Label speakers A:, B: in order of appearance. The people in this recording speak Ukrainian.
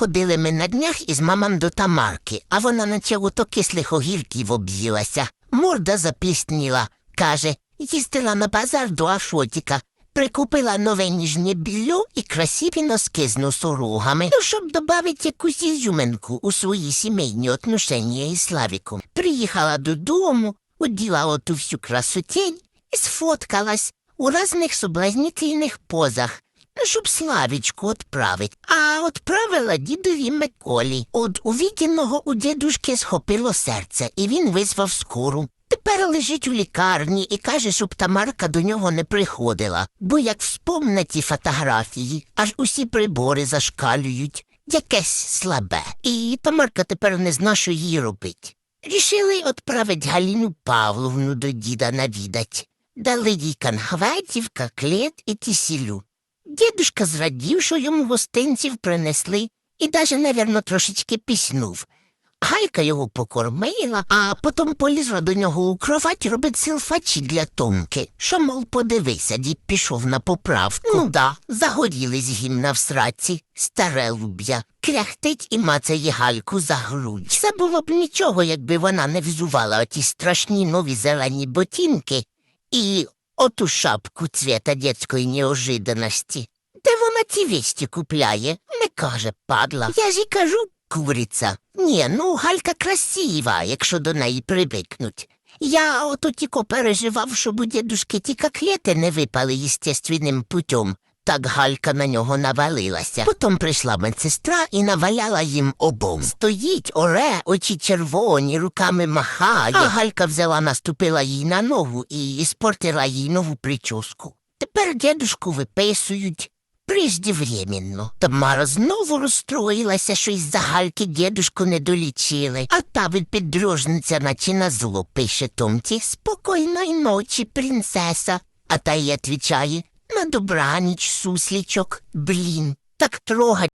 A: Ходили ми на днях із мамом до Тамарки, а вона наче ото кислих огірків об'їлася. Морда запісніла. Каже, їздила на базар до Ашотіка. Прикупила нове ніжнє більо і красиві носки з носорогами, ну, щоб добавити якусь ізюминку у свої сімейні отношення із Славіком. Приїхала додому, оділа оту всю красотень і сфоткалась у разних соблазнительних позах, щоб Славічку отправить. А отправила дідові Миколі. От увідіного у дідушки схопило серце, і він визвав скору. Тепер лежить у лікарні і каже, щоб Тамарка до нього не приходила, бо як вспомне ті фотографії, аж усі прибори зашкалюють. Якесь слабе. І Тамарка тепер не зна, що їй робить. Рішили отправить Галіну Павловну до діда навідать. Дали їй канхветів, коклет і кисілю. Дідушка зрадів, що йому гостинців принесли, і даже, навірно, трошечки піснув. Гайка його покормила, а потім полізла до нього у кровать робить силфачі для Томки. Що, мов, подивися, дід пішов на поправку. Ну да, загорілись гімна в сраці, старе луб'я, кряхтить і мацає гальку за грудь. Все було б нічого, якби вона не взувала оті страшні нові зелені ботинки і оту шапку цвета дітської неожиданості. Де вона ті вісті купляє? Не каже, падла. Я ж і кажу, куриця. Ні, ну Галька красива, якщо до неї привикнуть. Я ото тільки переживав, щоб у дідушки ті кліти не випали естественним путем. Так Галька на нього навалилася. Потім прийшла медсестра і наваляла їм обом. Стоїть, оре, очі червоні, руками махає. А Галька взяла, наступила їй на ногу і іспортила їй нову прическу. Тепер дідушку виписують. Преждевременно. Тамара знову розстроїлася, що із-за гальки дідушку не долічили. А та піддрожниця наче на зло пише Томці «Спокійної ночі, принцеса». А та й відвічає «На добраніч, суслічок, блін». Так трогать